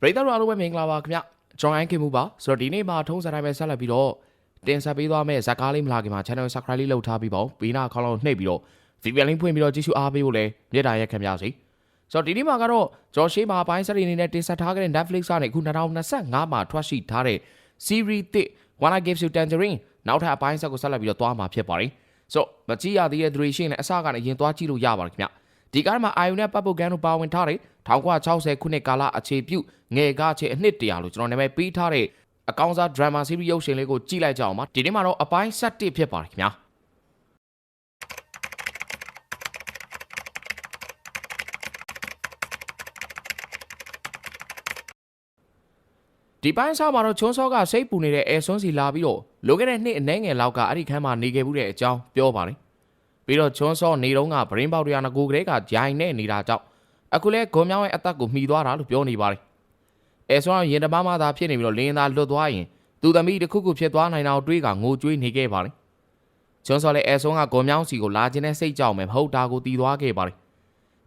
ပရိသတ်တို့အားလုံးပဲမင်္ဂလာပါခင်ဗျကျွန်တော်အန်ခင်မူပါဆိုတော့ဒီနေ့မှာထုံးစံတိုင်းပဲဆက်လက်ပြီးတော့တင်ဆက်ပေးသွားမယ့်ဇာတ်ကားလေးမလာခင်မှာ channel subscribe လေးလုပ်ထားပြီးပေါ့ဘေးနာခေါင်းလုံးနှိပ်ပြီးတော့ VPN link ဖွင့်ပြီးတော့ကြည့်ရှုအားပေးဖို့လည်းမြေတားရက်ခံပါစေ ဆိုတော့ဒီနေ့မှာကတော့ကျွန်တော်ရှေ့မှာပိုင်းစရီအနေနဲ့တင်ဆက်ထားခဲ့တဲ့ Netflix ကနေအခု2025မှာထွက်ရှိထားတဲ့ series တစ် One I Gives You Tangerine နောက်ထပ်အပိုင်းဆက်ကိုဆက်လက်ပြီးတော့သွားမှာဖြစ်ပါတယ်ဆိုတော့မကြည့်ရသေးတဲ့သူတွေရှိရင်လည်းအစကနေရင်သွားကြည့်လို့ရပါတယ်ခင်ဗျဒီကားမှာအာယုန်နဲ့ပတ်ပုတ်ကန်တို့ပါဝင်ထားတဲ့1960ခုနှစ်ကာလအခြေပြုငယ်ကားချေအနှစ်တရာလို့ကျွန်တော်နာမည်ပေးထားတဲ့အကောင်းစား drama series ရုပ်ရှင်လေးကိုကြည့်လိုက်ကြအောင်ပါဒီနေ့မှာတော့အပိုင်း7ဖြစ်ပါတယ်ခင်ဗျာ ဒီပိုင်းစားမှာတော့ချွန်းစောကစိတ်ပူနေတဲ့အဲဆွန်းစီလာပြီးတော့လိုခဲ့တဲ့နှစ်အနှဲငယ်လောက်ကအဲ့ဒီခန်းမှာနေခဲ့မှုတဲ့အကြောင်းပြောပါတယ်ပြီးတော့ချွန်းစောနေတော့ကဗရင်ပေါက်တွေကငကိုကလေးကဂျိုင်နဲ့နေတာကြောင့်အခုလဲဂွန်မြောင်းရဲ့အသက်ကိုမှီသွားတာလို့ပြောနေပါတယ်အဲဆွန်းကရင်တမမသာဖြစ်နေပြီးတော့လင်းသားလွတ်သွားရင်သူသမီးတစ်ခုခုဖြစ်သွားနိုင်တာကိုတွေးကငိုကြွေးနေခဲ့ပါတယ်ချွန်းစောလည်းအဲဆွန်းကဂွန်မြောင်းစီကိုလာခြင်းနဲ့စိတ်ကြောက်မယ်မဟုတ်တာကိုတီးသွားခဲ့ပါတယ်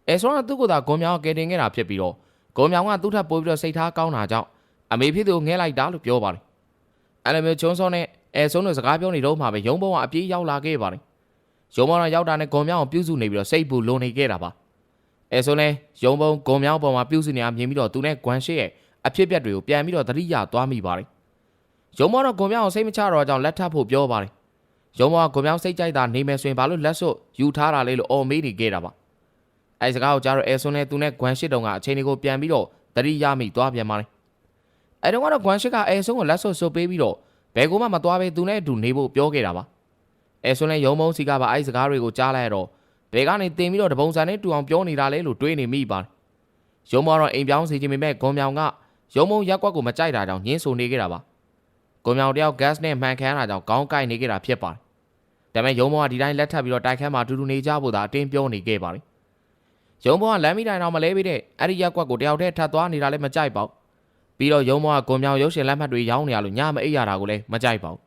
အဲဆွန်းကသူ့ကိုယ်သာဂွန်မြောင်းကိုကယ်တင်ခဲ့တာဖြစ်ပြီးတော့ဂွန်မြောင်းကသူ့ထပ်ပိုးပြီးတော့စိတ်ထားကောင်းတာကြောင့် အမေဖြစ်သူကိုငဲလိုက်တာလို့ပြောပါတယ်အဲ့လိုမျိုးချွန်းစောနဲ့အဲဆွန်းတို့စကားပြောနေတော့မှပဲရုံဘုံကအပြေးရောက်လာခဲ့ပါတယ်ရုံဘုံကရောက်တာနဲ့ဂွန်မြောင်းကိုပြုစုနေပြီးတော့စိတ်ပူလွန်နေခဲ့တာပါအဲဆွန်းလည်းရုံဘုံဂွန်မြောင်းပေါ်မှာပြုစုနေတာမြင်ပြီးတော့သူနဲ့ဂွန်ရှိရဲ့အဖြစ်ပြက်တွေကိုပြန်ပြီးတော့သတိရသွားမိပါတယ်ရုံဘုံတော့ဂွန်မြောင်းကိုစိတ်မချတော့ကြောင့်လက်ထပ်ဖို့ပြောပါတယ်ရုံဘုံကဂွန်မြောင်းစိတ်ကြိုက်တာနေမယ်ဆိုရင်ဘာလို့လက်စွပ်ယူထားတာလဲလို့အော်မေးနေခဲ့တာပါအဲစကားကိုကြားတော့အဲဆွန်းနဲ့သူနဲ့ဂွန်ရှိတုံကအချိန်တွေကိုပြန်ပြီးတော့သတိရမိသွားပြန်ပါတယ် အဲတော့ကတော့ဂွန်ရှိကအဲဆွန်းကိုလက်စွပ်ဆုပ်ပေးပြီးတော့ဘယ်ကိုမှမသွားဘဲသူနဲ့အတူနေဖို့ပြောခဲ့တာပါအဲဆွန်းလည်းရုံမုံစီကပါအဲစကားတွေကိုကြားလိုက်ရတော့ဘယ်ကနေတင်ပြီးတော့တပုံစံနဲ့တူအောင်ပြောနေတာလဲလို့တွေးနေမိပါတယ်ရုံမောတော့အိမ်ပြောင်းစီခြင်းပေမဲ့ဂွန်မြောင်ကရုံမုံရက်ကွက်ကိုမကြိုက်တာကြောင့်ညှင်းဆိုနေခဲ့တာပါဂွန်မြောင်တယောက် gas နဲ့မှန်ခံရတာကြောင့်ခေါင်းကိုက်နေခဲ့တာဖြစ်ပါတယ်ဒါပေမဲ့ရုံမောကဒီတိုင်းလက်ထပ်ပြီးတော့တိုက်ခန်းမှာတူတူနေကြဖို့သာအတင်းပြောနေခဲ့ပါတယ်ရုံမောကလမ်းမိတိုင်တော့မလဲပေးတဲ့အဲ့ဒီရက်ကွက်ကိုတယောက်တည်းထပ်သွားနေတာလည်းမကြိုက်ပါဘူး ပြီးတော့ရုံမောကဂွန်မြောင်ရုပ်ရှင်လက်မှတ်တွေရောင်းနေရလို့ညမအိပ်ရတာကိုလည်းမကြိုက်ပါဘူး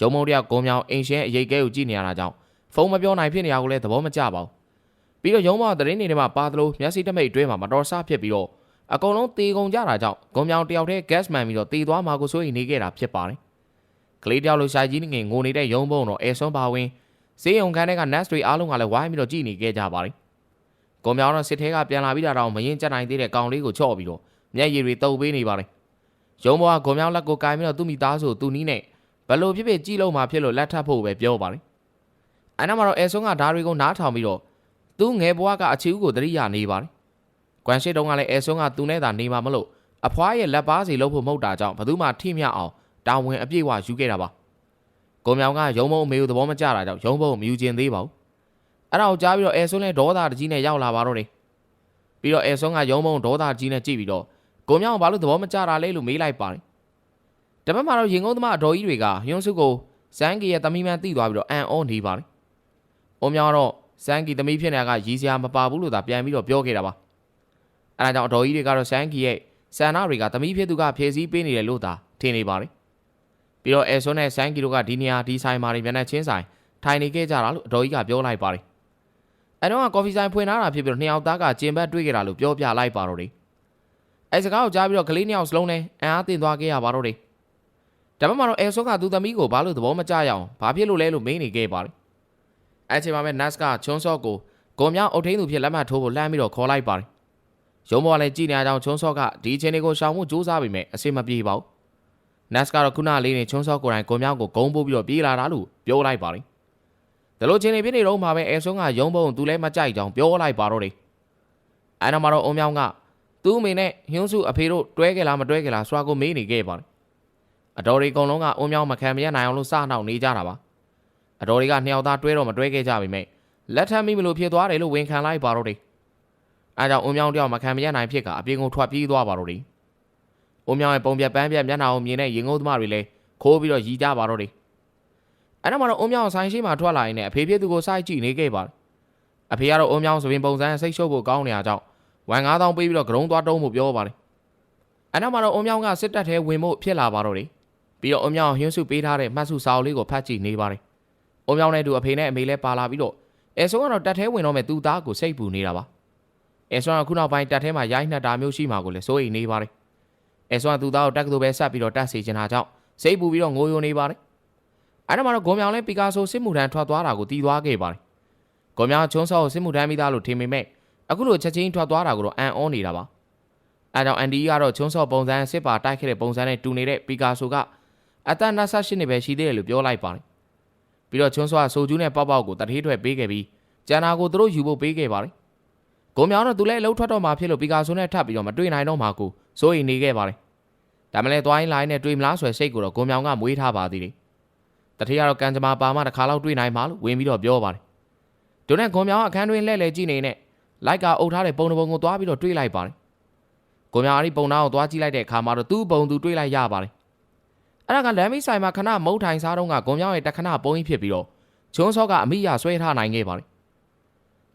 ရုံမုံတယောက်ဂွန်မြောင်အိမ်ရှင်အရေးကဲကိုကြည့်နေရတာကြောင့်ဖုန်းမပြောနိုင်ဖြစ်နေရကိုလည်းသဘောမကျပါဘူးပြီးတော့ရုံမောကသတင်းတွေထဲမှာပါသလိုမျက်စိတမိတ်အတွင်းမှာမတော်ဆဖြစ်ပြီးတော့အကုန်လုံးတေကုန်ကြတာကြောင့်ဂုံမြောင်တယောက်တည်း gas man ပြီးတော့တေသွားမှာကိုစိုးရိမ်နေခဲ့တာဖြစ်ပါတယ်။ကလေးတယောက်လိုရှာကြီးငယ်ငိုနေတဲ့ရုံဘုံတော့အဲဆွန်းပါဝင်ဈေးရုံခန်းထဲက nurse တွေအားလုံးကလည်းဝိုင်းပြီးတော့ကြည်နေခဲ့ကြပါတယ်။ဂုံမြောင်တော့စစ်ထဲကပြန်လာပြီးတာတော့မရင်ကြက်နိုင်သေးတဲ့ကောင်လေးကိုချော့ပြီးတော့ မျက်ရည်တွေတုပ်ပေးနေပါတယ်။ရုံဘောကဂုံမြောင်လက်ကိုကင်ပြီးတော့သူ့မိသားစုသူ့နီးနဲ့ဘလို့ဖြစ်ဖြစ်ကြည့်လို့မှဖြစ်လို့လက်ထပ်ဖို့ပဲပြောပါတယ်။အဲနောက်မှာတော့အဲဆွန်းကဓာတွေကိုနားထောင်ပြီးတော့သူ့ငယ်ဘွားကအချီဦးကိုသတိရနေပါတယ်။ကွမ်ရှိတုံးကလည်းအဲဆွန်းကသူနဲ့သာနေမှာမလို့အဖွားရဲ့လက်ပါစီလို့ဖို့မဟုတ်တာကြောင့်ဘသူမှထိမြအောင်တာဝန်အပြည့်ဝယူခဲ့တာပါ။ကိုမြောင်ကရုံမုံအမေကိုသဘောမကျတာကြောင့်ရုံဘုံမယူခြင်းသေးပါဘူး။အဲ့ဒါကိုကြားပြီးတော့အဲဆွန်းလည်းဒေါသတကြီးနဲ့ရောက်လာပါတော့တယ်။ပြီးတော့အဲဆွန်းကရုံမုံဒေါသကြီးနဲ့ကြည့်ပြီးတော့ ကိုမြောင်ဘာလို့သဘောမကျတာလဲလို့မေးလိုက်ပါတယ်။တပတ်မှာတော့ရင်ကုန်းသမားအတော်ကြီးတွေကယွန်းစုကိုစန်းကီရဲ့သမီးမန်းတိသွားပြီးတော့အန်အောနေပါတယ်။အုံမြောင်ကတော့စန်းကီသမီးဖြစ်နေတာကရီစရာမပါဘူးလို့သာပြန်ပြီးတော့ပြောခဲ့တာပါ။အဲဒါကြောင့်အတော်ကြီးတွေကတော့စန်းကီရဲ့ဆန္ဒတွေကသမီးဖြစ်သူကဖြည့်ဆည်းပေးနေတယ်လို့သာထင်နေပါတယ်။ပြီးတော့အဲဆွန်းနဲ့စန်းကီတို့ကဒီနေရာဒီဆိုင်မှာတွေမျက်နှာချင်းဆိုင်ထိုင်နေခဲ့ကြတာလို့အတော်ကြီးကပြောလိုက်ပါတယ်။အဲတော့ကကော်ဖီဆိုင်ဖွင့်ထားတာဖြစ်ပြီးတော့နှစ်ယောက်သားကကျင်ဘတ်တွေ့ကြတာလို့ပြောပြလိုက်ပါတော့တယ်။ အဲစကားကိုကြားပြီးတော့ကလေးနှစ်ယောက်စလုံးနဲ့အံအားတင်သွားခဲ့ရပါတော့တယ်။ဒါပေမဲ့တော့အဲဆွန်းကသူ့သမီးကိုဘာလို့သဘောမကျရအောင်ဘာဖြစ်လို့လဲလို့မေးနေခဲ့ပါတယ်။အဲချိန်မှာပဲ NAS ကချွန်းစော့ကိုဂုံမြောင်းအုတ်ထင်းသူဖြစ်လက်မှတ်ထိုးဖို့လှမ်းပြီးတော့ခေါ်လိုက်ပါတယ်။ရုံးပေါ်လည်းကြည်နေအောင်ချွန်းစော့ကဒီအချိန်လေးကိုရှောင်မှုစူးစမ်းပြီးမြဲအဆင်မပြေပါဘူး။ NAS ကတော့ခုနလေးနဲ့ချွန်းစော့ကိုယ်တိုင်ဂုံမြောင်းကိုဂုံပိုးပြီးတော့ပြေးလာတာလို့ပြောလိုက်ပါတယ်။ဒါလို့ချိန်လေးပြနေတော့မှပဲအဲဆွန်းကရုံးပုံသူလည်းမကြိုက်ကြောင်ပြောလိုက်ပါတော့တယ်။အဲနောက်မှာတော့အုံမြောင်းက သူ့အမေနဲ့ဟျွန်းစုအဖေတို့တွဲကြလားမတွဲကြလားစွာကိုမေးနေခဲ့ပါတယ်။အတော်တွေအကုန်လုံးကအုံမြောင်းမခံမရနိုင်အောင်လို့စနှောက်နေကြတာပါ။အတော်တွေကနှစ်ယောက်သားတွဲတော့မတွဲခဲ့ကြပါမယ်။လက်ထပ်မိမလို့ဖြစ်သွားတယ်လို့ဝန်ခံလိုက်ပါတော့တယ်။အဲကြောင့်အုံမြောင်းတယောက်မခံမရနိုင်ဖြစ်ကအပြင်ကိုထွက်ပြေးသွားပါတော့တယ်။အုံမြောင်းရဲ့ပုံပြက်ပန်းပြက်မျက်နှာကိုမြင်တဲ့ရင်ငုံသမားတွေလည်းခိုးပြီးတော့ရီကြပါတော့တယ်။အဲနောက်မှာတော့အုံမြောင်းဆိုင်ရှိမှထွက်လာရင်လည်းအဖေဖြစ်သူကိုစိုက်ကြည့်နေခဲ့ပါတယ်။အဖေကတော့အုံမြောင်းဆိုရင်ပုံစံစိတ်ရှုပ်ဖို့ကောင်းနေရကြောင်း ဝန်9000ပေးပြီးတော့ဂရုံးသွားတုံးဖို့ပြောပါတယ်။အနောက်မှာတော့အုံမြောင်းကစစ်တပ်ထဲဝင်ဖို့ဖြစ်လာပါတော့တယ်ပြီးတော့အုံမြောင်းဟင်းစုပေးထားတဲ့မှတ်စုစာအုပ်လေးကိုဖတ်ကြည့်နေပါတယ်အုံမြောင်းနဲ့တူအဖေနဲ့အမေလည်းပါလာပြီးတော့အဲဆုံးကတော့တပ်ထဲဝင်တော့မဲ့သူ့သားကိုစိတ်ပူနေတာပါအဲဆုံးကခုနောက်ပိုင်းတပ်ထဲမှာရိုင်းနှက်တာမျိုးရှိမှာကိုလည်းစိုးရိမ်နေပါတယ်အဲဆုံးကသူ့သားကိုတက်ကတူပဲဆက်ပြီးတော့တက်စီချင်တာကြောင့်စိတ်ပူပြီးတော့ငိုယိုနေပါတယ်အဲ့ဒါမှတော့ဂုံမြောင်လည်းပီကာဆိုစစ်မှုထမ်းထွက်သွားတာကိုတီးသွားခဲ့ပါတယ်ဂုံမြောင်ချုံးစောကိုစစ်မှုထမ်းမိသားလို့ထင်ပေမဲ့ အခုလိုချက်ချင်းထွက်သွားတာကိုတော့အန်အောနေတာပါအဲကြောင့်အန်ဒီကတော့ချုံးစောပုံစံစစ်ပါတိုက်ခဲ့တဲ့ပုံစံနဲ့တူနေတဲ့ပီကာဆိုကအသက်28နှစ်ပဲရှိသေးတယ်လို့ပြောလိုက်ပါတယ်ပြီးတော့ချုံးစောကဆိုကျူးနဲ့ပေါက်ပေါက်ကိုတထေးထွက်ပေးခဲ့ပြီးကျန်တာကိုသူတို့ယူဖို့ပေးခဲ့ပါတယ်ဂုံမြောင်တော့သူလည်းအလုံးထွက်တော့မှဖြစ်လို့ပီကာဆိုနဲ့ထပ်ပြီးတော့မတွေ့နိုင်တော့မှကိုစိုးရိမ်နေခဲ့ပါတယ်ဒါမှလည်းသွားရင်းလိုင်းနဲ့တွေ့မလားဆိုရယ်စိတ်ကိုတော့ဂုံမြောင်ကမွေးထားပါသေးတယ်တထေးကတော့ကံကြမ္မာပါမှတစ်ခါလောက်တွေ့နိုင်မှာလို့ဝင်ပြီးတော့ပြောပါတယ်ဒုနဲ့ဂုံမြောင်ကအခန်းတွင်လှည့်လည်ကြည့်နေနဲ့ လိုက်ကအိုတ်ထားတဲ့ပုံတစ်ပုံကိုသွားပြီးတော့တွေးလိုက်ပါတယ်ဂုံမြောင်အဲ့ဒီပုံသားကိုသွားကြည့်လိုက်တဲ့အခါမှာတော့သူ့ပုံသူတွေးလိုက်ရပါတယ်အဲ့ဒါကလမ်းမိတ်ဆိုင်မှာခဏမုတ်ထိုင်စားတော့ကဂုံမြောင်ရဲ့တခဏပုံကြီးဖြစ်ပြီးတော့ချုံးစောကအမိရဆွဲထားနိုင်ခဲ့ပါတယ်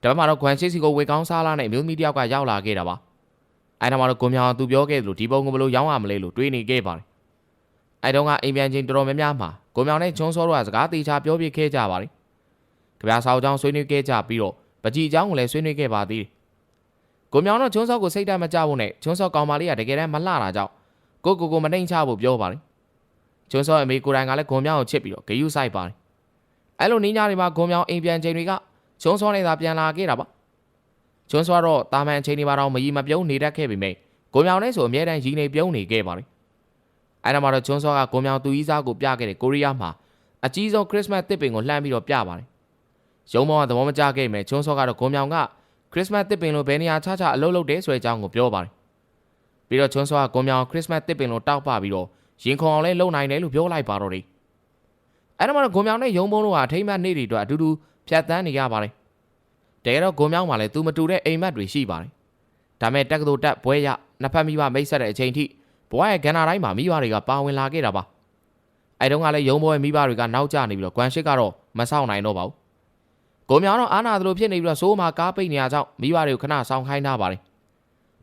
ဒါပေမဲ့တော့ခွန်ချစ်စီကိုဝေကောင်းစားလာနဲ့အမျိုးသမီးတယောက်ကရောက်လာခဲ့တာပါအဲ့ဒါမှတော့ဂုံမြောင်ကသူပြောခဲ့သလိုဒီပုံကိုဘယ်လိုရောင်းရမလဲလို့တွေးနေခဲ့ပါတယ်အဲ့တုန်းကအိမ်ပြန်ချင်းတော်တော်များများမှာဂုံမြောင်နဲ့ချုံးစောတို့ကစကားတေချာပြောပြခဲ့ကြပါတယ်ကြပြားစာအုပ်ကြောင်းဆွေးနွေးခဲ့ကြပြီးတော့ ပကြီးအကြောင်းကိုလည်းဆွေးနွေးခဲ့ပါသေးတယ်ကိုမြောင်တော့ချုံးစောကိုစိတ်ဓာတ်မကြဖို့နဲ့ချုံးစောကောင်မလေးကတကယ်တမ်းမလှတာကြောင့်ကိုကိုကိုမနှိမ်ချဖို့ပြောပါတယ်ချုံးစောအမေကိုယ်တိုင်ကလည်းဂုံမြောင်ကိုချစ်ပြီးတော့ဂယုဆိုင်ပါတယ်အဲ့လိုနီးညာတွေမှာဂုံမြောင်အိမ်ပြန်ချိန်တွေကချုံးစောနဲ့သာပြန်လာခဲ့တာပါချုံးစောတော့တာမန်ချိန်တွေမှာတော့မကြီးမပြုံးနေတတ်ခဲ့ပေမဲ့ဂုံမြောင်နဲ့ဆိုအမြဲတမ်းရီနေပြုံးနေခဲ့ပါတယ်အဲ့ဒါမှတော့ချုံးစောကဂုံမြောင်သူကြီးစားကိုပြခဲ့တဲ့ကိုရီးယားမှာအကြီးဆုံးခရစ်စမတ်တစ်ပင်ကိုလှမ်းပြီးတော့ပြပါတယ် ရုံးမောင်ကသဘောမကျခဲ့မယ်ချုံးစောကတော့ဂုံမြောင်ကခရစ်စမတ်တစ်ပင်လိုဘယ်နေရာခြားခြားအလုပ်လုပ်တယ်ဆိုတဲ့အကြောင်းကိုပြောပါတယ်ပြီးတော့ချုံးစောကဂုံမြောင်ခရစ်စမတ်တစ်ပင်လိုတောက်ပပြီးတော့ရင်ခုန်အောင်လဲလုပ်နိုင်တယ်လို့ပြောလိုက်ပါတော့တယ်အဲ့ဒါမှတော့ဂုံမြောင်နဲ့ရုံးမုံတို့ကအထိမ့်မတ်နေ့တွေအတွက်အတူတူဖြတ်တန်းနေရပါတယ်တကယ်တော့ဂုံမြောင်မှာလည်းသူမတူတဲ့အိမ်မက်တွေရှိပါတယ်ဒါမဲ့တက်ကတူတက်ဘွဲရနှစ်ဖက်မိဘမိတ်ဆက်တဲ့အချိန်ထိဘွားရဲ့ကဏ္ဍတိုင်းမှာမိဘတွေကပါဝင်လာခဲ့တာပါအဲတုန်းကလည်းရုံးဘွဲမိဘတွေကနောက်ကျနေပြီးတော့ကွမ်ရှစ်ကတော့မဆောက်နိုင်တော့ပါဘူး ကိုမြောင်တော့အာနာသလိုဖြစ်နေပြီးတော့စိုးမာကားပိတ်နေရကြောင်းမိဘတွေကိုခဏဆောင်ခိုင်းထားပါတယ်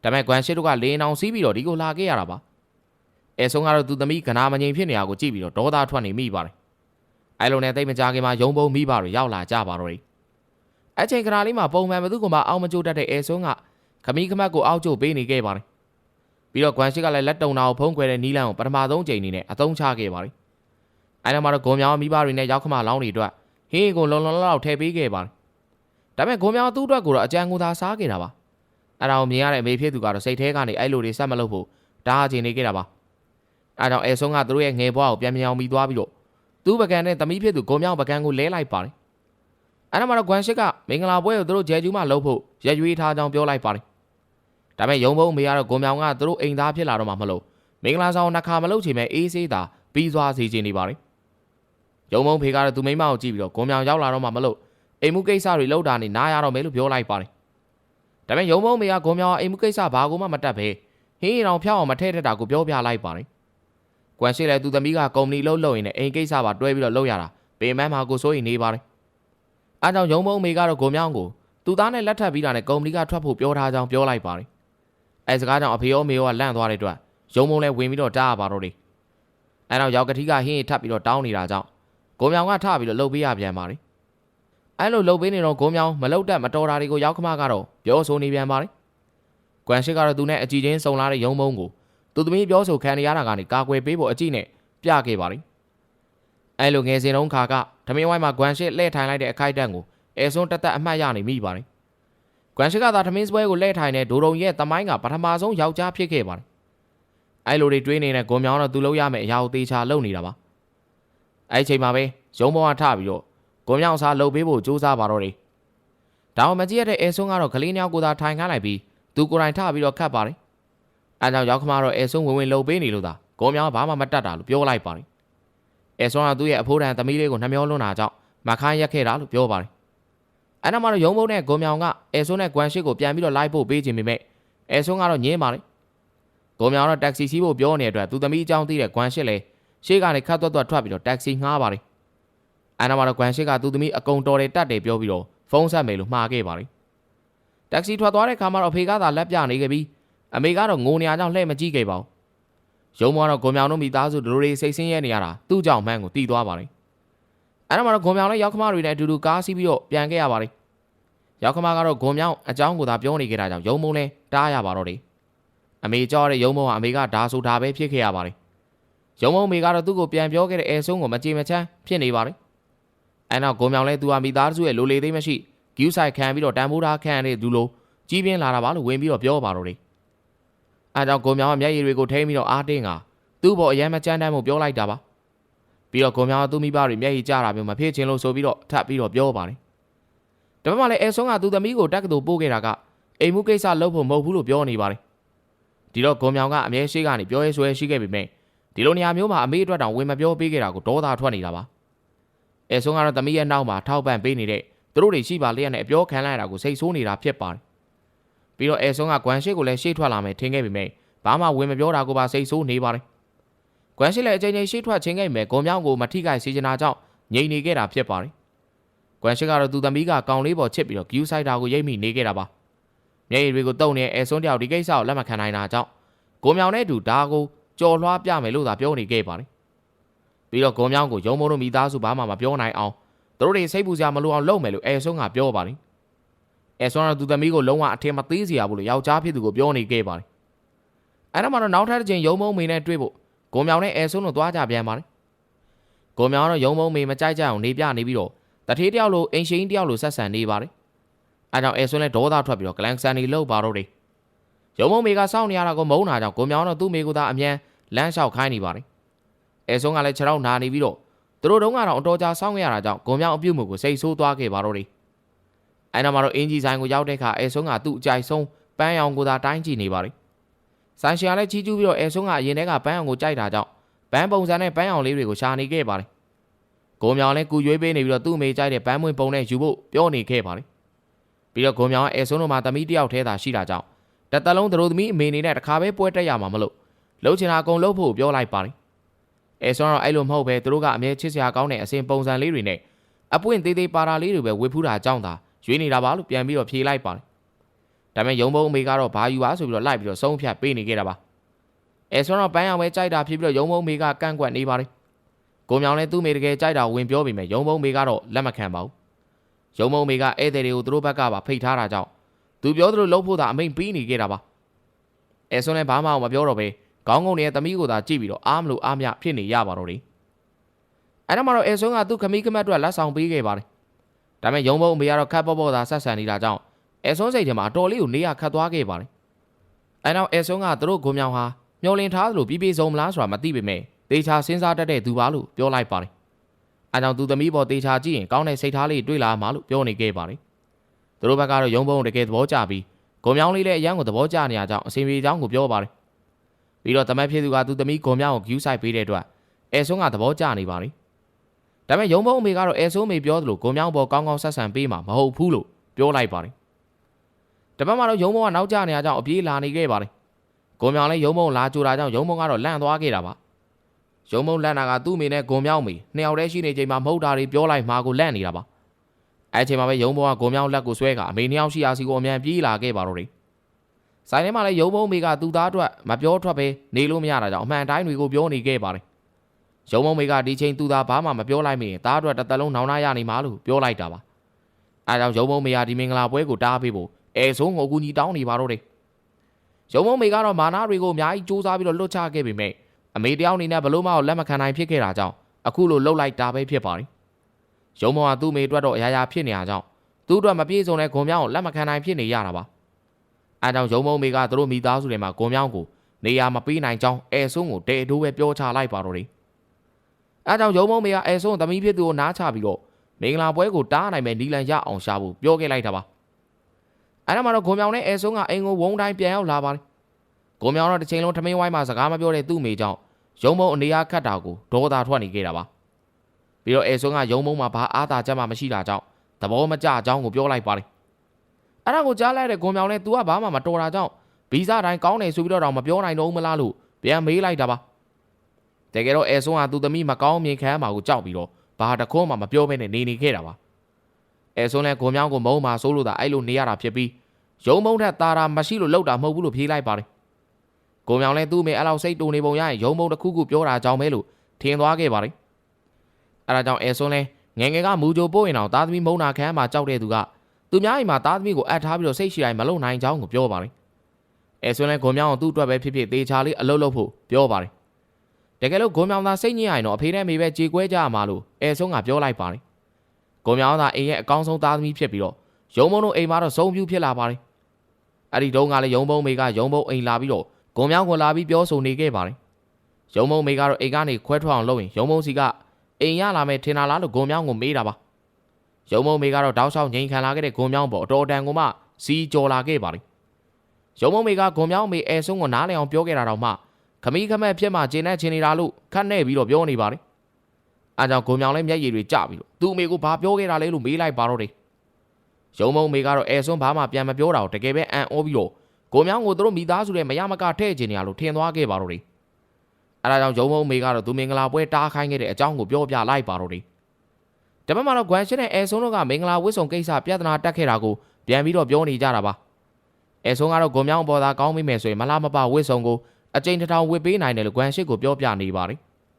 ဒါပေမဲ့ကွမ်ရှစ်တို့ကလေနောင် စီးပြီးတော့ဒီကိုလာခဲ့ရတာပါအဲဆုံးကတော့သူသမီးကနာမငြိမ်ဖြစ်နေတာကိုကြည့်ပြီးတော့ဒေါသထွက်နေမိပါတယ်အဲလိုနဲ့တိတ်မကြခင်မှာရုံပုံမိဘတွေရောက်လာကြပါတော့တယ်အချိန်ခဏလေးမှာပုံမှန်ဘသူကမှအောက်မကျိုးတတ်တဲ့အဲဆုံးကခမီးခမတ်ကိုအောက်ကျိုးပေးနေခဲ့ပါတယ်ပြီးတော့ကွမ်ရှစ်ကလည်းလက်တုံနာကိုဖုံးကွယ်တဲ့နီးလန်းကိုပထမဆုံးချိန်အနေနဲ့အသုံးချခဲ့ပါတယ်အဲဒါမှတော့ဂုံမြောင်မိဘတွေနဲ့ရောက်ခမလောင်းတွေအတွက် ဟင်းကိုလုံလုံလောက်ထည့်ပေးခဲ့ပါတယ်ဒါပေမဲ့ဂုံမြောင်သူ့အတွက်ကိုတော့အကြံကိုသာစားခဲ့တာပါအဲဒါကိုမြင်ရတဲ့အမေဖြစ်သူကတော့စိတ်ထဲကနေအဲ့လိုတွေဆက်မလုပ်ဖို့တားချင်နေခဲ့တာပါအဲကြောင့်အဲဆုံးကသူတို့ရဲ့ငယ်ဘွားကိုပြန်မြောင်ပြီးသွားပြီးတော့သူ့ပကံနဲ့သမီးဖြစ်သူဂုံမြောင်ပကံကိုလဲလိုက်ပါတယ်အဲ့ဒါမှတော့ဂွမ်ရှစ်ကမင်္ဂလာပွဲကိုသူတို့ဂျဲကျူးမှလှုပ်ဖို့ရက်ရွေးထားကြောင်းပြောလိုက်ပါတယ်ဒါပေမဲ့ရုံဘုံမေကတော့ဂုံမြောင်ကသူတို့အိမ်သားဖြစ်လာတော့မှမလို့မင်္ဂလာဆောင်နှစ်ခါမလုပ်ချင်မဲ့အေးဆေးသာပြီးသွားစေချင်နေပါတယ် ရုံဘုံဖေကတော့သူမိမကိုကြည့်ပြီးတော့ဂုံမြောင်ရောက်လာတော့မှမလို့အိမ်မှုကိစ္စတွေလောက်တာနေနားရတော့မယ်လို့ပြောလိုက်ပါတယ်ဒါပေမဲ့ရုံဘုံမေကဂုံမြောင်အိမ်မှုကိစ္စဘာကိုမှမတတ်ပဲဟင်းရင်အောင်ဖျောက်အောင်မထဲ့တတ်တာကိုပြောပြလိုက်ပါတယ်ကွမ်ရှိလဲသူသမီးကကုမ္ပဏီလုံးလုံးရင်လည်းအိမ်ကိစ္စပါတွဲပြီးတော့လုပ်ရတာပေမန်းမှာကိုစိုးရင်နေပါတယ်အားကြောင့်ရုံဘုံမေကတော့ဂုံမြောင်ကိုသူသားနဲ့လက်ထပ်ပြီးတာနဲ့ကုမ္ပဏီကထွက်ဖို့ပြောထားကြောင်းပြောလိုက်ပါတယ်အဲစကားကြောင့်အဖေရောမေရောကလန့်သွားတဲ့အတွက်ရုံဘုံလည်းဝင်ပြီးတော့တားရပါတော့တယ်အဲတော့ရောက်ကတိကဟင်းရင်ထပ်ပြီးတော့တောင်းနေတာကြောင့် ဂုံမြောင်ကထပြီးတော့လှုပ်ပေးရပြန်ပါတယ်အဲလိုလှုပ်ပေးနေတော့ဂုံမြောင်မလှုပ်တတ်မတော်တာတွေကိုရောက်ခမကတော့ပြောဆိုနေပြန်ပါတယ်ကွမ်ရှိကတော့သူနဲ့အကြည့်ချင်းစုံလာတဲ့ရုံဘုံကိုသူသမီးပြောဆိုခံရတာကနေကာကွယ်ပေးဖို့အကြည့်နဲ့ပြခဲ့ပါတယ်အဲလိုငယ်စဉ်တုန်းခါကဓမင်းဝိုင်းမှာဂွမ်ရှစ်လှည့်ထိုင်လိုက်တဲ့အခိုက်အတန့်ကိုအဲစွန်းတက်တက်အမှတ်ရနေမိပါတယ်။ဂွမ်ရှစ်ကသာဓမင်းစပွဲကိုလှည့်ထိုင်တဲ့ဒိုဒုံရဲ့တမိုင်းကပထမဆုံးယောက်ျားဖြစ်ခဲ့ပါတယ်။အဲလိုတွေတွေးနေတဲ့ဂွန်မြောင်းတော့သူလုံးရမယ့်အရာကိုတေချာလုပ်နေတာပါ။ အဲချိန်မှာပဲရုံးပေါ်ကထပြီးတော့ဂွန်မြောင်းစားလှုပ်ပေးဖို့စူးစမ်းပါတော့တယ်။ဒါအောင်မကြည့်ရတဲ့အဲစွန်းကတော့ကလေးနှစ်ယောက်ကိုသာထိုင်ခိုင်းလိုက်ပြီးသူကိုယ်တိုင်ထပြီးတော့ခတ်ပါတယ်။အဲကြောင့်ရောက်ခမတော့အဲစွန်းဝင်ဝင်လှုပ်ပေးနေလို့သာဂွန်မြောင်းဘာမှမတတ်တာလို့ပြောလိုက်ပါတယ်။အဲစွန်းကသူ့ရဲ့အဖိုးတန်သမီးလေးကိုနှမျောလွန်းတာကြောင့်မခိုင်းရက်ခဲ့တာလို့ပြောပါတယ်အဲ့နောက်မှာတော့ရုံဘုံနဲ့ဂုံမြောင်ကအဲဆွန်းနဲ့ဂွမ်ရှစ်ကိုပြန်ပြီးတော့လိုက်ဖို့ပေးခြင်းပေမဲ့အဲဆွန်းကတော့ညင်းပါလေဂုံမြောင်တော့တက္ကစီစီးဖို့ပြောနေတဲ့အတွက်သူသမီးအကြောင်းသိတဲ့ဂွမ်ရှစ်လည်း ရှေ့ကနေခတ်သွက်သွက်ထွက်ပြီးတော့တက္ကစီငှားပါတယ်အဲ့နောက်မှာတော့ဂွမ်ရှစ်ကသူသမီးအကုံတော်တယ်တတ်တယ်ပြောပြီးတော့ဖုန်းဆက်မယ်လို့မှားခဲ့ပါတယ်တက္ကစီထွက်သွားတဲ့ခါမှာတော့အဖေကသာလက်ပြနေခဲ့ပြီးအမေကတော့ငိုနေအောင်လှည့်မကြည့်ခဲ့ပါဘူးရုံမောကတော့ဂွန်မြောင်တို့မိသားစုတို့တွေစိတ်ဆင်းရဲနေရတာသူ့ကြောင့်မှန်းကိုတီးသွားပါတယ်အဲ့ဒါမှတော့ဂွန်မြောင်လည်းရောက်ခမတွေနဲ့အတူတူကားစီးပြီးတော့ပြန်ခဲ့ရပါတယ်ရောက်ခမကတော့ဂွန်မြောင်အကြောင်းကိုသာပြောနေကြတာကြောင့်ရုံမုံလဲတားရပါတော့တယ်အမေကြောတဲ့ရုံမုံကအမေကဒါဆိုဒါပဲဖြစ်ခဲ့ရပါတယ် ရုံမုံမေကတော့သူ့ကိုပြန်ပြောခဲ့တဲ့အဲဆုံးကိုမကြေမချမ်းဖြစ်နေပါတယ်အဲ့နောက်ဂွန်မြောင်လဲသူဟာမိသားစုရဲ့လိုလေသိမ်းမရှိဂယူးဆိုင်ခံပြီးတော့တန်ဖိုးထားခံရတဲ့သူလိုကြီးပြင်းလာတာပါလို့ဝင်ပြီးတော့ပြောပါတော့တယ်အဲကြောင့်ဂွန်မြောင်ကမျက်ရည်တွေကိုထိန်းပြီးတော့အားတင်းကသူ့ဘောအရန်မကြမ်းတမ်းမှုပြောလိုက်တာပါပြီးတော့ဂွန်မြောင်ကသူ့မိဘတွေမျက်ရည်ကျတာမျိုးမဖြစ်ချင်လို့ဆိုပြီးတော့ထပ်ပြီးတော့ပြောပါတယ်ဒါပေမဲ့လည်းအဲဆုံးကသူ့သမီးကိုတက်ကတူပို့ခဲ့တာကအိမ်မှုကိစ္စလုပ်ဖို့မဟုတ်ဘူးလို့ပြောနေပါတယ်ဒီတော့ဂွန်မြောင်ကအမြဲရှိကနေပြောရဲဆွဲရှိခဲ့ပေမဲ့ ဒီလိုနေရာမျိုးမှာအမေအတွက်တောင်ဝင်မပြောပေးခဲ့တာကိုဒေါသထွက်နေတာပါအဲဆုံးကတော့သမီးရဲ့နောက်မှာထောက်ပံ့ပေးနေတဲ့သူတို့တွေရှိပါလျက်နဲ့အပြောခံလိုက်ရတာကိုစိတ်ဆိုးနေတာဖြစ်ပါတယ်ပြီးတော့အဲဆုံးကဂွမ်ရှိကိုလည်းရှေ့ထွက်လာမယ်ထင်ခဲ့ပေမဲ့ဘာမှဝင်မပြောတာကိုပါစိတ်ဆိုးနေပါတယ်ဂွမ်ရှိလည်းအချိန်ချင်းရှေ့ထွက်ချင်းခဲ့ပေမဲ့ဂွန်မြောင်ကိုမထိခိုက်စေချင်တာကြောင့်ငြိမ်နေခဲ့တာဖြစ်ပါတယ်ဂွမ်ရှိကတော့သူသမီးကကောင်လေးပေါ်ချစ်ပြီးတော့ဂယူးဆိုင်တာကိုရိပ်မိနေခဲ့တာပါမျက်ရည်တွေကိုတုံနေအဲဆုံးတယောက်ဒီကိစ္စကိုလက်မခံနိုင်တာကြောင့်ဂွန်မြောင်နဲ့အတူဒါကို ကြော်လွှားပြမယ်လို့သာပြောနေခဲ့ပါတယ်ပြီးတော့ဂွန်မြောင်ကိုရုံမိုးတို့မိသားစုဘာမှမပြောနိုင်အောင်သူတို့တွေစိတ်ပူစရာမလိုအောင်လုပ်မယ်လို့အဲဆုံးကပြောပါတယ်အဲဆုံးကသူသမီးကိုလုံးဝအထင်မသေးစရာဘူးလို့ယောက်ျားဖြစ်သူကိုပြောနေခဲ့ပါတယ်အဲ့ဒါမှတော့နောက်ထပ်တစ်ချိန်ရုံမုံမေနဲ့တွေ့ဖို့ဂုံမြောင်နဲ့အဲဆုံးတို့သွားကြပြန်ပါတယ်ဂုံမြောင်ကတော့ရုံမုံမေမကြိုက်ကြအောင်နေပြနေပြီးတော့တထေးတယောက်လိုအင်ရှိန်တယောက်လိုဆက်ဆံနေပါတယ်အဲကြောင့်အဲဆုံးနဲ့ဒေါသထွက်ပြီးတော့ဂလန်ဆန်နေလောက်ပါတော့တယ် ရုံမုံမေကစောင့်နေရတာကိုမုန်းတာကြောင့်ဂုံမြောင်တော့သူ့မေကိုသာအမြန်လမ်းလျှောက်ခိုင်းနေပါတယ်အဲဆုံးကလည်းခြေထောက်နာနေပြီးတော့သူတို့တုန်းကတော့အတော်ကြာစောင့်ရတာကြောင့်ဂုံမြောင်အပြုတ်မှုကိုစိတ်ဆိုးသွားခဲ့ပါတော့တယ်အဲနောက်မှာတော့အင်ဂျီဆိုင်ကိုရောက်တဲ့အခါအဲဆုံးကသူ့အကြိုက်ဆုံးပန်းရောင်ကိုသာတိုင်းကြည့်နေပါတယ်ဆိုင်ရှင်ကလည်းချီးကျူးပြီးတော့အဲဆုံးကအရင်တည်းကပန်းအောင်ကိုကြိုက်တာကြောင့်ပန်းပုံစံနဲ့ပန်းအောင်လေးတွေကိုရှာနေခဲ့ပါတယ်။ဂုံမြောင်လည်းကူရွေးပေးနေပြီးတော့သူ့အမေကြိုက်တဲ့ပန်းမွင့်ပုံနဲ့ယူဖို့ပြောနေခဲ့ပါတယ်။ပြီးတော့ဂုံမြောင်ကအဲဆုံးတို့မှာသမီးတယောက်ထဲသာရှိတာကြောင့် တသက်လုံးသူတို့သမီးအမေနေနဲ့တခါပဲပွဲတက်ရမှာမလို့လှုပ်ချင်တာအကုန်လှုပ်ဖို့ပြောလိုက်ပါတယ်။အဲဆုံးတော့အဲ့လိုမဟုတ်ပဲသူတို့ကအမြဲချစ်စရာကောင်းတဲ့အစဉ်ပုံစံလေးတွေနဲ့အပွင့်သေးသေးပါတာလေးတွေပဲဝေဖူးတာကြောင့်သာရွေးနေတာပါလို့ပြန်ပြီးတော့ဖြေလိုက်ပါတယ်။ဒါပေမဲ့ရုံဘုံအမေကတော့ဘာယူပါဆိုပြီးတော့လိုက်ပြီးတော့ဆုံးဖြတ်ပေးနေခဲ့တာပါ။အဲဆိုတော့ပန်းအောင်ပဲကြိုက်တာဖြစ်ပြီးတော့ရုံဘုံအမေကကန့်ကွက်နေပါတယ်။ကိုမြောင်လည်းသူ့မိတကယ်ကြိုက်တာဝင်ပြောပေမဲ့ရုံဘုံအမေကတော့လက်မခံပါဘူး။ရုံဘုံအမေကဧည့်သည်တွေကိုသူတို့ဘက်ကပါဖိတ်ထားတာကြောင့် သူပြောသလိုလှုပ်ဖို့သာအမိန်ပေးနေခဲ့တာပါ။အဲဆိုလည်းဘာမှမပြောတော့ပဲခေါင်းငုံနေတဲ့သမီးကိုသာကြည့်ပြီးတော့အားမလို့အားမရဖြစ်နေရပါတော့တယ်။အဲ့ဒါမှတော့အဲဆွန်းကသူ့ခမီးကမတ်အတွက်လက်ဆောင်ပေးခဲ့ပါတယ်။ဒါပေမဲ့ရုံဘုံအမေကတော့ခတ်ပေါ့ပေါ့သာဆက်ဆံနေတာကြောင့်အဲဆွန်းစိတ်ထဲမှာအတော်လေးကိုနေရခတ်သွားခဲ့ပါတယ်။အဲနောက်အဲဆွန်းကသူတို့ဂုံမြောင်ဟာမျောလင်ထားသလိုပြီးပြေဆုံးမလားဆိုတာမသိပေမဲ့တေချာစဉ်းစားတတ်တဲ့သူပါလို့ပြောလိုက်ပါတယ်။အဲကြောင့်သူသမီးပေါ်တေချာကြည့်ရင်ကောင်းတဲ့စိတ်ထားလေးတွေ့လာမှာလို့ပြောနေခဲ့ပါတယ်။ သူတို့ဘက်ကတော့ရုံဘုံတကယ်သဘောကျပြီးဂုံမြောင်လေးလည်းအရန်ကိုသဘောကျနေရကြောင်းအစီအပြေကြောင်းကိုပြောပါတယ်။ပြီးတော့တမတ်ဖြစ်သူကသူသမီးဂုံမြောင်ကိုဂယူးဆိုင်ပေးတဲ့အတွက်အဲဆွန်းကသဘောကျနေပါလေ။ဒါပေမဲ့ရုံဘုံအမေကတော့အဲဆွန်းမေပြောသလိုဂုံမြောင်ပေါ်ကောင်းကောင်းဆက်ဆံပေးမှာမဟုတ်ဘူးလို့ပြောလိုက်ပါတယ်။တပတ်မှတော့ရုံဘုံကနောက်ကျနေရကြောင်းအပြေးလာနေခဲ့ပါတယ်။ဂုံမြောင်လည်းရုံဘုံလာကြိုတာကြောင့်ရုံဘုံကတော့လန့်သွားခဲ့တာပါ။ရုံဘုံလန့်တာကသူ့အမေနဲ့ဂုံမြောင်မေနှစ်ယောက်တည်းရှိနေချိန်မှာမဟုတ်တာတွေပြောလိုက်မှာကိုလန့်နေတာပါ။ အဲအချိန်မှာပဲရုံဘုံကဂုံမြောင်လက်ကိုဆွဲကအမေနှစ်ယောက်ရှိရာစီကိုအမြန်ပြေးလာခဲ့ပါတော့တယ်။ဆိုင်ထဲမှာလည်းရုံဘုံမေကသူ့သားအတွက်မပြောထွက်ပဲနေလို့မရတာကြောင့်အမှန်တိုင်းတွေကိုပြောနေခဲ့ပါတယ်။ရုံဘုံမေကဒီချိန်သူ့သားဘာမှမပြောလိုက်မိရင်သားအတွက်တစ်သက်လုံးနောင်နာရနေမှာလို့ပြောလိုက်တာပါ။အဲကြောင့်ရုံဘုံမေကဒီမင်္ဂလာပွဲကိုတားပေးဖို့အဲဆိုးငိုကူကြီးတောင်းနေပါတော့တယ်။ရုံမုံမေကတော့မာနာတွေကိုအများကြီးစူးစမ်းပြီးတော့လွတ်ချခဲ့ပေမဲ့အမေတယောက်အနေနဲ့ဘလို့မှလက်မခံနိုင်ဖြစ်ခဲ့တာကြောင့်အခုလိုလှုပ်လိုက်တာပဲဖြစ်ပါတယ်။ ရုံမုံကသူ့မေအတွက်တော့အရာရာဖြစ်နေတာကြောင့်သူ့အတွက်မပြေစုံတဲ့ဂုံမြောင်းကိုလက်မခံနိုင်ဖြစ်နေရတာပါ။အဲကြောင့်ရုံမုံမေကသူတို့မိသားစုတွေမှာဂုံမြောင်းကိုနေရာမပေးနိုင်ကြောင်းအဲဆုံးကိုတဲတိုးပဲပြောချလိုက်ပါတော့တယ်။အဲကြောင့်ရုံမုံမေကအဲဆုံးသမီးဖြစ်သူကိုနားချပြီးတော့မင်္ဂလာပွဲကိုတားနိုင်မဲ့နီလန်ရအောင်ရှာဖို့ပြောခဲ့လိုက်တာပါ။အဲ့ဒါမှတော့ဂုံမြောင်နဲ့အဲဆုံးကအိမ်ကိုဝုန်းတိုင်းပြန်ရောက်လာပါတယ်ဂုံမြောင်တော့တစ်ချိန်လုံးထမင်းဝိုင်းမှာစကားမပြောတဲ့သူ့မိကြောင့်ရုံမုံအနေအားခတ်တာကိုဒေါသထွက်နေခဲ့တာပါ ပြီးတော့အဲဆုံးကရုံမုံမှာဘာအားသာချက်မှမရှိတာကြောင့်သဘောမကျအကြောင်းကိုပြောလိုက်ပါတယ်အဲ့ဒါကိုကြားလိုက်တဲ့ဂုံမြောင်နဲ့ तू ကဘာမှမတော်တာကြောင့်ဗီဇတိုင်းကောင်းတယ်ဆိုပြီးတော့မပြောနိုင်တော့မလားလို့ပြန်မေးလိုက်တာပါတကယ်တော့အဲဆုံးကသူ့သမီးမကောင်းမြင်ခံရမှာကိုကြောက်ပြီးတော့ဘာတခွန်းမှမပြောဘဲနဲ့နေနေခဲ့တာပါအဲဆုံးလဲဂုံမြောင်းကိုမုံမှာစိုးလို့သာအဲ့လိုနေရတာဖြစ်ပြီးရုံမုံထက်တာတာမရှိလို့လောက်တာမဟုတ်ဘူးလို့ဖြေးလိုက်ပါတယ်ကိုမြောင်လည်းသူ့အမေအဲ့လောက်စိတ်တူနေပုံရရင်ရုံမုံတစ်ခုခုပြောတာကြောင့်ပဲလို့ထင်သွားခဲ့ပါတယ် အဲ့ဒါကြောင့်အဲဆွန်းလဲငယ်ငယ်ကမူကြိုပို့ရင်အောင်သားသမီးမုံနာခမ်းမှာကြောက်တဲ့သူကသူများအိမ်မှာသားသမီးကိုအပ်ထားပြီးတော့စိတ်ရှိတိုင်းမလုံနိုင်ကြောင်းကိုပြောပါတယ်အဲဆွန်းလဲဂွန်မြောင်ကိုသူ့အတွက်ပဲဖြစ်ဖြစ်တေချာလေးအလုပ်လုပ်ဖို့ပြောပါတယ်တကယ်လို့ဂွန်မြောင်သာစိတ်ညစ်ရရင်တော့အဖေနဲ့အမေပဲကြေကွဲကြရမှာလို့အဲဆွန်းကပြောလိုက်ပါတယ်ဂွန်မြောင်သာအိမ်ရဲ့အကောင်းဆုံးသားသမီးဖြစ်ပြီးတော့ရုံမုံတို့အိမ်မှာတော့စုံပြူဖြစ်လာပါတယ်အဲ့ဒီတုန်းကလည်းရုံမုံမေကရုံမုံအိမ်လာပြီးတော့ဂွန်မြောင်ကိုလာပြီးပြောဆိုနေခဲ့ပါတယ်ရုံမုံမေကတော့အိမ်ကနေခွဲထွက်အောင်လုပ်ရင်ရုံမုံစီက အိမ်ရလာမယ်ထင်တာလားလို့ဂွန်မြောင်ကိုမေးတာပါရုံမုံမေကတော့တောက်လျှောက်ငိန်ခံလာခဲ့တဲ့ဂွန်မြောင်ပေါ်အတော်တန်ကိုမှစီကြော်လာခဲ့ပါတယ်ရုံမုံမေကဂွန်မြောင်မေအဲဆုံးကိုနားလည်အောင်ပြောခဲ့တာတော့မှခမီးခမက်ဖြစ်မှကျင်းနဲ့ချင်းနေတာလို့ခတ်နေပြီးတော့ပြောနေပါတယ်အဲကြောင့်ဂွန်မြောင်လည်းမျက်ရည်တွေကျပြီးတော့သူ့အမေကိုဘာပြောခဲ့တာလဲလို့မေးလိုက်ပါတော့တယ်ရုံမုံမေကတော့အဲဆုံးဘာမှပြန်မပြောတာကိုတကယ်ပဲအံ့ဩပြီးတော့ကိုမြောင်းကိုသူတို့မိသားစုရဲ့မရမကထဲ့ကျင်နေရလို့ထင်သွားခဲ့ပါတော့တယ်။ အဲဒါကြောင့်ရုံမုံမေကတော့သူမင်္ဂလာပွဲတားခိုင်းခဲ့တဲ့အကြောင်းကိုပြောပြလိုက်ပါတော့တယ်။တပတ်မှတော့ဂွမ်ရှင်းနဲ့အဲဆွန်းတို့ကမင်္ဂလာဝတ်ဆောင်ကိစ္စပြဿနာတက်ခဲ့တာကိုပြန်ပြီးတော့ပြောနေကြတာပါ။အဲဆွန်းကတော့ဂွန်မြောင်းပေါ်သာကောင်းမိမယ်ဆိုရင်မလားမပဝတ်ဆောင်ကိုအကျဉ်းတစ်ထောင်ဝတ်ပေးနိုင်တယ်လို့ဂွမ်ရှစ်ကိုပြောပြနေပါတယ်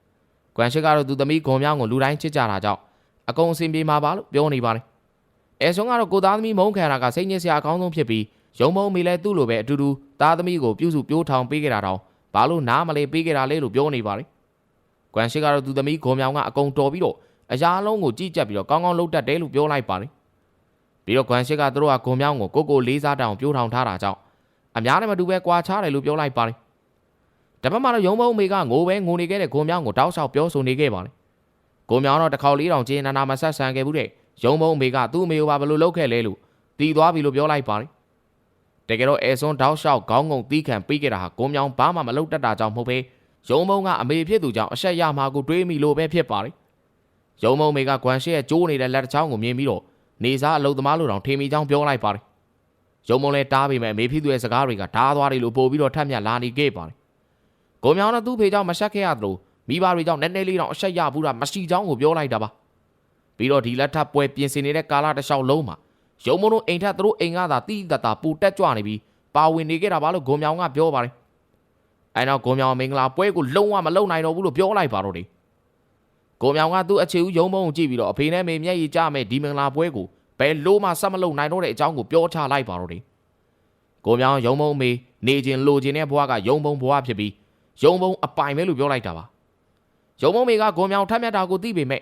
။ဂွမ်ရှစ်ကတော့သူသမီးဂွန်မြောင်းကိုလူတိုင်းချစ်ကြတာကြောင့်အကုန်အစင်ပြေမှာပါလို့ပြောနေပါတယ်။အဲဆွန်းကတော့ကိုသားသမီးမုန်းခံရတာကစိတ်ညစ်စရာအကောင်းဆုံးဖြစ်ပြီးရုံမုံမေလဲသူ့လိုပဲအတူတူသားသမီးကိုပြုစုပြိုးထောင်ပေးခဲ့တာတောင် ဘာလို့နားမလဲပေးခဲ့တာလဲလို့ပြောနေပါလေ။ကွမ်ရှိကတော့သူသမီးဂုံမြောင်ကအကုန်တော်ပြီးတော့အရာလုံးကိုကြည့်ကြပ်ပြီးတော့ကောင်းကောင်းလုပ်တတ်တယ်လို့ပြောလိုက်ပါလေ။ပြီးတော့ကွမ်ရှိကသူတို့ကဂုံမြောင်ကိုကိုကိုလေးစားတောင်ပြိုးထောင်ထားတာကြောင့်အများနဲ့မတူပဲကွာခြားတယ်လို့ပြောလိုက်ပါလေ။တပတ်မှတော့ရုံမုံမေကငိုပဲငိုနေခဲ့တဲ့ဂုံမြောင်ကိုတောက်လျှောက်ပြောဆိုနေခဲ့ပါလေ။ဂုံမြောင်တော့တစ်ခေါက်လေးတောင်ကျင်းနာနာမဆက်ဆန်ခဲ့ဘူးတဲ့ရုံမုံမေကသူ့အမေကိုပါဘယ်လိုလုပ်ခဲ့လဲလို့တီးသွားပြီလို့ပြောလိုက်ပါလေ။ တကယ်တော့အဲဆွန်းတောက်လျှောက်ခေါင်းငုံတီးခံပေးခဲ့တာဟာကိုမြောင်ဘာမှမလုပ်တတ်တာကြောင့်မဟုတ်ပဲရုံမုံကအမေဖြစ်သူကြောင့်အဆက်ရမှာကိုတွေးမိလို့ပဲဖြစ်ပါလေရုံမုံမေကဂွမ်ရှဲရဲ့ကျိုးနေတဲ့လက်တစ်ချောင်းကိုမြင်ပြီးတော့နေစားအလုသမားလိုတောင်ထင်မိကြောင်းပြောလိုက်ပါတယ်ရုံမုံလည်းတားပေမဲ့အမေဖြစ်သူရဲ့စကားတွေကဓားသွားတယ်လို့ပို့ပြီးတော့ထပ်မြက်လာနေခဲ့ပါတယ်ကိုမြောင်ကသူ့ဖေကြောင့်မဆက်ခဲ့ရသလိုမိဘတွေကြောင့်နည်းနည်းလေးတောင်အဆက်ရဘူးတာမရှိကြောင်းကိုပြောလိုက်တာပါပြီးတော့ဒီလက်ထပ်ပွဲပြင်ဆင်နေတဲ့ကာလတစ်လျှောက်လုံးမှာ ရုံမုံတို့အိမ်ထက်သူတို့အိမ်ကသာတိတတာပူတက်ကြွနေပြီးပါဝင်နေခဲ့တာပါလို့ဂုံမြောင်ကပြောပါတယ်။အဲနောက်ဂုံမြောင်မင်္ဂလာပွဲကိုလုံးဝမလုံနိုင်တော့ဘူးလို့ပြောလိုက်ပါတော့တယ်။ဂုံမြောင်ကသူ့အခြေဦးရုံမုံကိုကြည့်ပြီးတော့အဖေနဲ့မေမျက်ရည်ကျမဲ့ဒီမင်္ဂလာပွဲကိုဘယ်လို့မှဆက်မလုံနိုင်တော့တဲ့အကြောင်းကိုပြောချလိုက်ပါတော့တယ်။ဂုံမြောင်ရုံမုံမေနေခြင်းလိုခြင်းတဲ့ဘဝကရုံမုံဘဝဖြစ်ပြီးရုံမုံအပိုင်ပဲလို့ပြောလိုက်တာပါ။ရုံမုံမေကဂုံမြောင်ထက်မြက်တာကိုသိပေမဲ့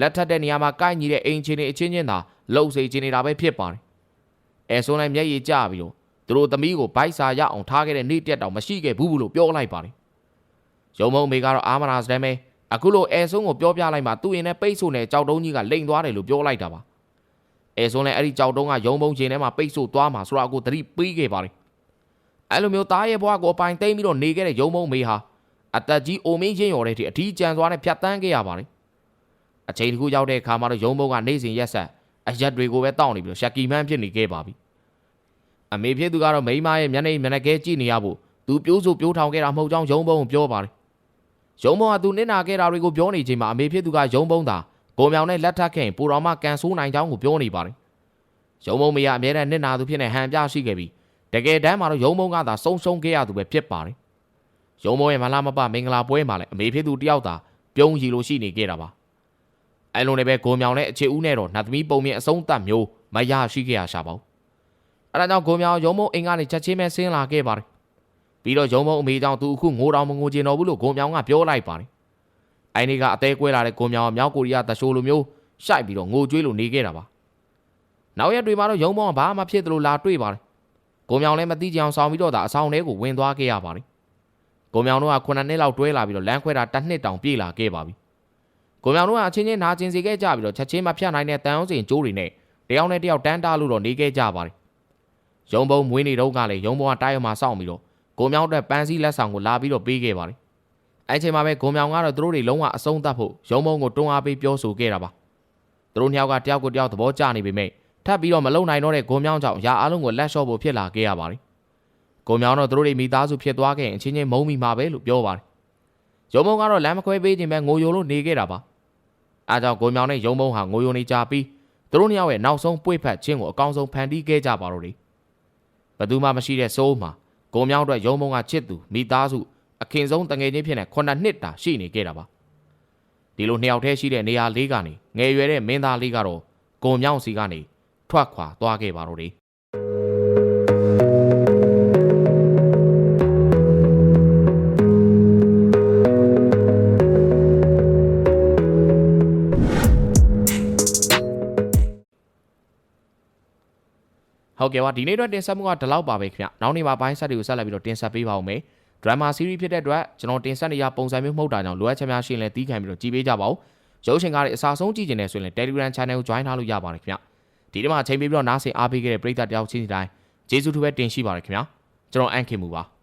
လက်ထက်တဲ့နေရာမှာကိုက်ညီတဲ့အိမ်ချင်းတွေအချင်းချင်းသာ လှုပ်စေခြင်းနေတာပဲဖြစ်ပါတယ်။အဲဆိုလည်းမျက်ရည်ကျပြီးတော့သူတို့သမီးကိုဗိုက်စာရအောင်ထားခဲ့တဲ့နေ့တက်တောင်မရှိခဲ့ဘူးဘူးလို့ပြောလိုက်ပါတယ်။ရုံမုံမေကတော့အာမနာစတမ်းပဲအခုလိုအဲဆုံးကိုပြောပြလိုက်မှသူ့ရင်နဲ့ပိတ်ဆို့နေကြောက်တုံးကြီးကလိန်သွားတယ်လို့ပြောလိုက်တာပါ။အဲဆုံးလည်းအဲ့ဒီကြောက်တုံးကရုံမုံချင်းထဲမှာပိတ်ဆို့သွားမှာဆိုတော့အခုသတိပေးခဲ့ပါတယ်။အဲ့လိုမျိုးသားရဲ့ဘဝကိုအပိုင်သိမ့်ပြီးတော့နေခဲ့တဲ့ရုံမုံမေဟာအသက်ကြီးအိုမင်းချင်းရော်တဲ့အထိအထီးကျန်သွားနဲ့ဖြတ်တန်းခဲ့ရပါတယ်။အချိန်တစ်ခုရောက်တဲ့အခါမှာတော့ရုံမုံကနေစဉ်ရက်ဆက် အရက်တွေကိုပဲတောင့်နေပြီးတော့ရှက်ကီမန်းဖြစ်နေခဲ့ပါပြီ။အမေဖြစ်သူကတော့မိန်းမရဲ့မျက်နှာမျက်နှာကဲကြည့်နေရဖို့သူပြိုးဆိုပြိုးထောင်ခဲ့တာမဟုတ်ကြောင်းရုံဘုံကိုပြောပါတယ်။ရုံဘုံကသူနစ်နာခဲ့တာတွေကိုပြောနေချိန်မှာအမေဖြစ်သူကရုံဘုံသာကိုမြောင်နဲ့လက်ထပ်ခဲ့ရင်ပူတော်မှကန်ဆိုးနိုင်ကြောင်းကိုပြောနေပါတယ်။ရုံဘုံမရအမြဲတမ်းနစ်နာသူဖြစ်နေဟန်ပြရှိခဲ့ပြီးတကယ်တမ်းမှာတော့ရုံဘုံကသာဆုံးရှုံးခဲ့ရသူပဲဖြစ်ပါတယ်။ရုံဘုံရဲ့မလားမပမင်္ဂလာပွဲမှာလည်းအမေဖြစ်သူတယောက်သာပြုံးရီလိုရှိနေခဲ့တာပါ။ အဲလိုနဲ့ပဲကိုမြောင်နဲ့အခြေဦးနဲ့တော့နတ်သမီးပုံမြင့်အဆုံးသတ်မျိုးမရရှိခဲ့ရရှာပါဘူး။အဲဒါကြောင့်ကိုမြောင်ရုံမုံအိမ်ကနေချက်ချင်းပဲဆင်းလာခဲ့ပါတယ်။ပြီးတော့ရုံမုံအမေကြောင့်သူအခုငိုတောင်မငိုချင်တော့ဘူးလို့ကိုမြောင်ကပြောလိုက်ပါတယ်။အိုင်နေကအသေးကွဲလာတဲ့ကိုမြောင်ကမြောက်ကိုရီးယားတရှိုးလိုမျိုးရှိုက်ပြီးတော့ငိုကြွေးလို့နေခဲ့တာပါ။နောက်ရက်တွေမှာတော့ရုံမုံကဘာမှဖြစ်သလိုလာတွေ့ပါတယ်။ကိုမြောင်လည်းမသိကြအောင်ဆောင်ပြီးတော့ဒါအဆောင်ထဲကိုဝင်သွားခဲ့ရပါတယ်။ကိုမြောင်တို့က9နှစ်လောက်တွဲလာပြီးတော့လမ်းခွဲတာတစ်နှစ်တောင်ပြေးလာခဲ့ပါပြီ။ ကိုမြောင်တို့ကအချင်းချင်းနာကျင်စီခဲ့ကြပြီးတော့ချက်ချင်းမဖြတ်နိုင်တဲ့တန်အောင်စင်ကျိုးတွေနဲ့တယောက်နဲ့တယောက်တန်းတားလို့တော့နေခဲ့ကြပါတယ်။ရုံဘုံမွေးနေတော့ကလည်းရုံဘုံကတိုင်းအောင်မှာစောင့်ပြီးတော့ကိုမြောင်အတွက်ပန်းစည်းလက်ဆောင်ကိုလာပြီးတော့ပေးခဲ့ပါတယ်။အဲချိန်မှာပဲကိုမြောင်ကတော့သူတို့တွေလုံးဝအဆုံးသတ်ဖို့ရုံဘုံကိုတွန်းအားပေးပြောဆိုခဲ့တာပါ။သူတို့နှစ်ယောက်ကတယောက်ကိုတယောက်သဘောကျနေပေမဲ့ထပ်ပြီးတော့မလုံနိုင်တော့တဲ့ကိုမြောင်ကြောင့်ရာအားလုံးကိုလက်လျှော့ဖို့ဖြစ်လာခဲ့ရပါတယ်။ကိုမြောင်တော့သူတို့တွေမိသားစုဖြစ်သွားခဲ့ရင်အချင်းချင်းမုန်းမိမှာပဲလို့ပြောပါတယ်။ရုံဘုံကတော့လမ်းမခွဲပေးခြင်းပဲငိုယိုလို့နေခဲ့တာပါ။ အဲကြောင့်ကိုမြောင်နဲ့ရုံဘုံဟာငိုယိုနေကြပြီးသူတို့နှစ်ယောက်ရဲ့နောက်ဆုံးပွေ့ဖက်ခြင်းကိုအကောင်းဆုံးဖန်တီးခဲ့ကြပါတော့တယ်။ဘယ်သူမှမရှိတဲ့စိုးမှာကိုမြောင်းအတွက်ရုံမုံကချစ်သူမိသားစုအခင်ဆုံးတငယ်ချင်းဖြစ်တဲ့ခုနှစ်နှစ်တာရှိနေခဲ့တာပါဒီလိုနှစ်ယောက်တည်းရှိတဲ့နေရာလေးကနေငယ်ရွယ်တဲ့မင်းသားလေးကတော့ကိုမြောင်းစီကနေထွက်ခွာသွားခဲ့ပါတော့တယ် ဟုတ်ကဲ့ပါဒီနေ့အတွက်တင်ဆက်မှုကဒီလောက်ပါပဲခင်ဗျနောက်နေ့မှာဘိုင်းဆက်တွေကိုဆက်လက်ပြီးတော့တင်ဆက်ပေးပါဦးမယ်ဒရမာစီးရီးဖြစ်တဲ့အတွက်ကျွန်တော်တင်ဆက်နေရပုံစံမျိုးမဟုတ်တာကြောင့်လိုအပ်ချက်များရှိရင်လည်းတီးခံပြီးတော့ကြည်ပေးကြပါဦးရုပ်ရှင်ကားတွေအစားဆုံးကြည့်ကျင်နေဆိုရင်လည်း Telegram Channel ကို join ထားလို့ရပါတယ်ခင်ဗျဒီနေ့မှာချိန်ပေးပြီးတော့နားဆင်အားပေးခဲ့တဲ့ပရိသတ်တယောက်ချင်းစီတိုင်းကျေးဇူးထူးပဲတင်ရှိပါတယ်ခင်ဗျကျွန်တော်အန်ခင်မူပါ